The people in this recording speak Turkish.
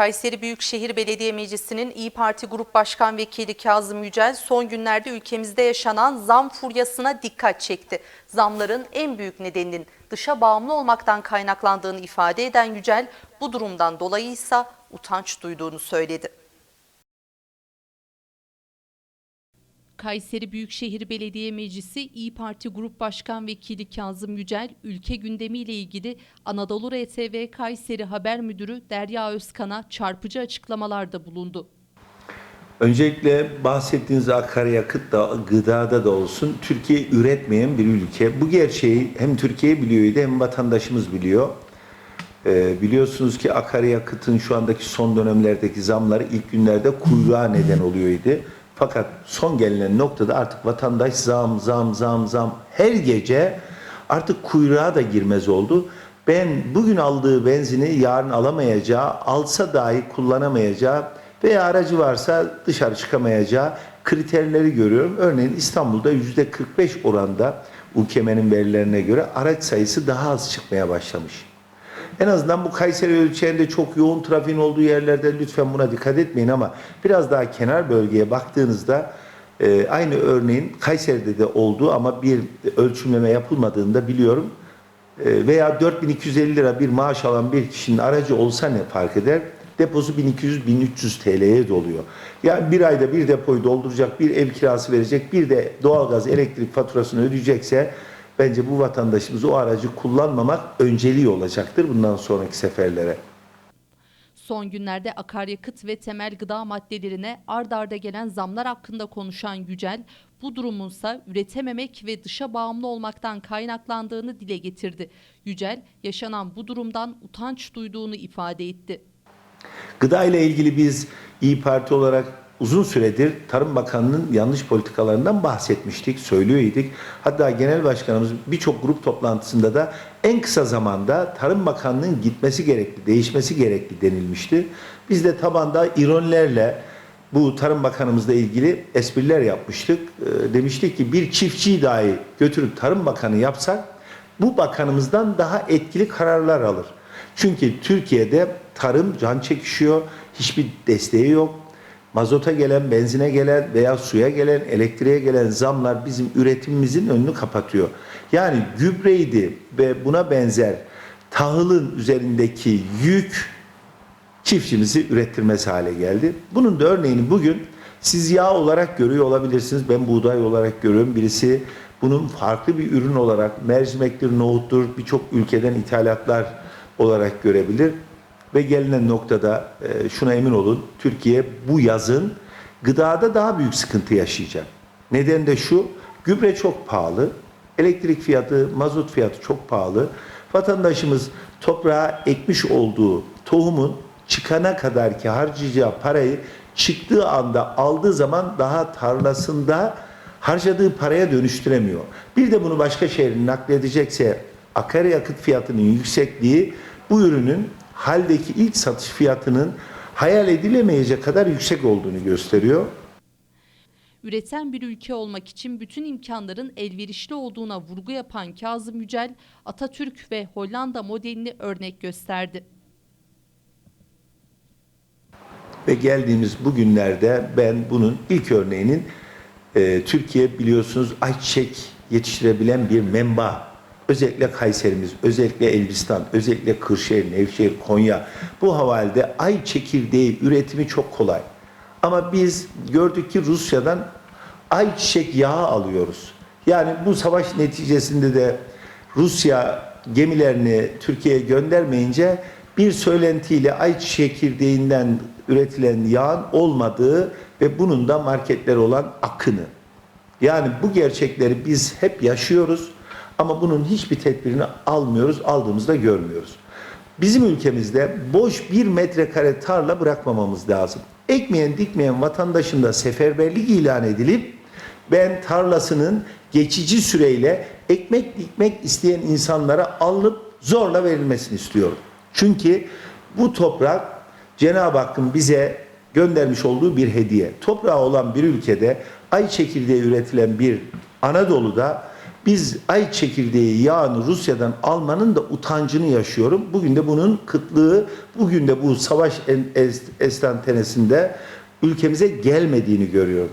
Kayseri Büyükşehir Belediye Meclisi'nin İyi Parti Grup Başkan Vekili Kazım Yücel son günlerde ülkemizde yaşanan zam furyasına dikkat çekti. Zamların en büyük nedeninin dışa bağımlı olmaktan kaynaklandığını ifade eden Yücel bu durumdan dolayı ise utanç duyduğunu söyledi. Kayseri Büyükşehir Belediye Meclisi İyi Parti Grup Başkan Vekili Kazım Yücel, ülke gündemiyle ilgili Anadolu RTV Kayseri Haber Müdürü Derya Özkan'a çarpıcı açıklamalarda bulundu. Öncelikle bahsettiğiniz akaryakıt da gıdada da olsun Türkiye üretmeyen bir ülke. Bu gerçeği hem Türkiye biliyordu hem vatandaşımız biliyor. Ee, biliyorsunuz ki akaryakıtın şu andaki son dönemlerdeki zamları ilk günlerde kuyruğa neden oluyordu. Fakat son gelinen noktada artık vatandaş zam zam zam zam her gece artık kuyruğa da girmez oldu. Ben bugün aldığı benzini yarın alamayacağı, alsa dahi kullanamayacağı veya aracı varsa dışarı çıkamayacağı kriterleri görüyorum. Örneğin İstanbul'da yüzde 45 oranda UKM'nin verilerine göre araç sayısı daha az çıkmaya başlamış. En azından bu Kayseri ölçeğinde çok yoğun trafiğin olduğu yerlerde lütfen buna dikkat etmeyin ama biraz daha kenar bölgeye baktığınızda e, aynı örneğin Kayseri'de de olduğu ama bir ölçümleme yapılmadığını da biliyorum. E, veya 4250 lira bir maaş alan bir kişinin aracı olsa ne fark eder? Deposu 1200-1300 TL'ye doluyor. Yani bir ayda bir depoyu dolduracak, bir ev kirası verecek, bir de doğalgaz, elektrik faturasını ödeyecekse bence bu vatandaşımız o aracı kullanmamak önceliği olacaktır bundan sonraki seferlere. Son günlerde akaryakıt ve temel gıda maddelerine ard arda gelen zamlar hakkında konuşan Yücel, bu durumunsa üretememek ve dışa bağımlı olmaktan kaynaklandığını dile getirdi. Yücel, yaşanan bu durumdan utanç duyduğunu ifade etti. Gıda ile ilgili biz İyi Parti olarak uzun süredir Tarım Bakanı'nın yanlış politikalarından bahsetmiştik, söylüyorduk. Hatta Genel Başkanımız birçok grup toplantısında da en kısa zamanda Tarım Bakanı'nın gitmesi gerekli, değişmesi gerekli denilmişti. Biz de tabanda ironilerle bu Tarım Bakanımızla ilgili espriler yapmıştık. Ee, demiştik ki bir çiftçiyi dahi götürüp Tarım Bakanı yapsak bu bakanımızdan daha etkili kararlar alır. Çünkü Türkiye'de tarım can çekişiyor, hiçbir desteği yok. Mazota gelen, benzine gelen veya suya gelen, elektriğe gelen zamlar bizim üretimimizin önünü kapatıyor. Yani gübreydi ve buna benzer tahılın üzerindeki yük çiftçimizi ürettirmesi hale geldi. Bunun da örneğini bugün siz yağ olarak görüyor olabilirsiniz. Ben buğday olarak görüyorum. Birisi bunun farklı bir ürün olarak mercimektir, nohuttur birçok ülkeden ithalatlar olarak görebilir. Ve gelinen noktada e, şuna emin olun Türkiye bu yazın gıdada daha büyük sıkıntı yaşayacak. Neden de şu gübre çok pahalı, elektrik fiyatı, mazot fiyatı çok pahalı. Vatandaşımız toprağa ekmiş olduğu tohumun çıkana kadar ki harcayacağı parayı çıktığı anda aldığı zaman daha tarlasında harcadığı paraya dönüştüremiyor. Bir de bunu başka şehrin nakledecekse akaryakıt fiyatının yüksekliği bu ürünün haldeki ilk satış fiyatının hayal edilemeyecek kadar yüksek olduğunu gösteriyor. Üreten bir ülke olmak için bütün imkanların elverişli olduğuna vurgu yapan Kazım Yücel, Atatürk ve Hollanda modelini örnek gösterdi. Ve geldiğimiz bugünlerde ben bunun ilk örneğinin e, Türkiye biliyorsunuz ayçiçek yetiştirebilen bir menba. Özellikle Kayserimiz, özellikle Elbistan, özellikle Kırşehir, Nevşehir, Konya bu havalde ay çekirdeği üretimi çok kolay. Ama biz gördük ki Rusya'dan ayçiçek yağı alıyoruz. Yani bu savaş neticesinde de Rusya gemilerini Türkiye'ye göndermeyince bir söylentiyle ayçiçek çekirdeğinden üretilen yağın olmadığı ve bunun da marketler olan akını. Yani bu gerçekleri biz hep yaşıyoruz ama bunun hiçbir tedbirini almıyoruz, aldığımızda görmüyoruz. Bizim ülkemizde boş bir metrekare tarla bırakmamamız lazım. Ekmeyen dikmeyen vatandaşın da seferberlik ilan edilip ben tarlasının geçici süreyle ekmek dikmek isteyen insanlara alınıp zorla verilmesini istiyorum. Çünkü bu toprak Cenab-ı Hakk'ın bize göndermiş olduğu bir hediye. Toprağı olan bir ülkede ay çekirdeği üretilen bir Anadolu'da Biz ay çekirdeği yağını Rusya'dan almanın da utancını yaşıyorum. Bugün de bunun kıtlığı, bugün de bu savaş en- es- estantenesinde ülkemize gelmediğini görüyorum.